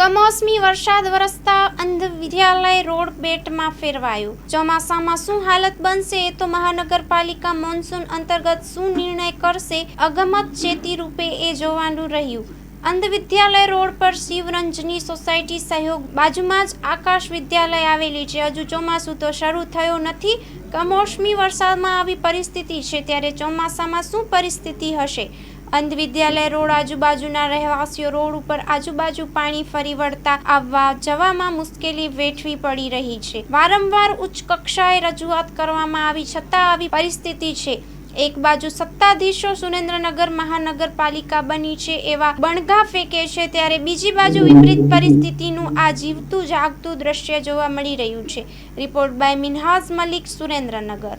કમોસમી વરસાદ વરસતા અંધ વિદ્યાલય રોડ બેટમાં ફેરવાયું. ચોમાસામાં શું હાલત બનશે તો મહાનગરપાલિકા મોન્સૂન અંતર્ગત શું નિર્ણય કરશે અગમત ચેતી રૂપે એ જોવાનું રહ્યું. અંધ વિદ્યાલય રોડ પર શિવરંજની સોસાયટી સહયોગ બાજુમાં જ આકાશ વિદ્યાલય આવેલી છે. હજુ ચોમાસું તો શરૂ થયો નથી. કમોસમી વરસાદમાં આવી પરિસ્થિતિ છે. ત્યારે ચોમાસામાં શું પરિસ્થિતિ હશે? અંધ વિદ્યાલય રોડ આજુબાજુના રહેવાસીઓ રોડ ઉપર આજુબાજુ પાણી ફરી વળતા આવવા જવામાં મુશ્કેલી વેઠવી પડી રહી છે. વારંવાર ઉચ્ચ કક્ષાએ રજૂઆત કરવામાં આવી છતાં આવી પરિસ્થિતિ છે. એક બાજુ સત્તાધીશો સુરેન્દ્રનગર મહાનગરપાલિકા બની છે એવા બણગા ફેંકે છે, ત્યારે બીજી બાજુ વિપરીત પરિસ્થિતિનું આ જીવતું જાગતું દ્રશ્ય જોવા મળી રહ્યું છે. Report by Minhaz Malik Surendranagar.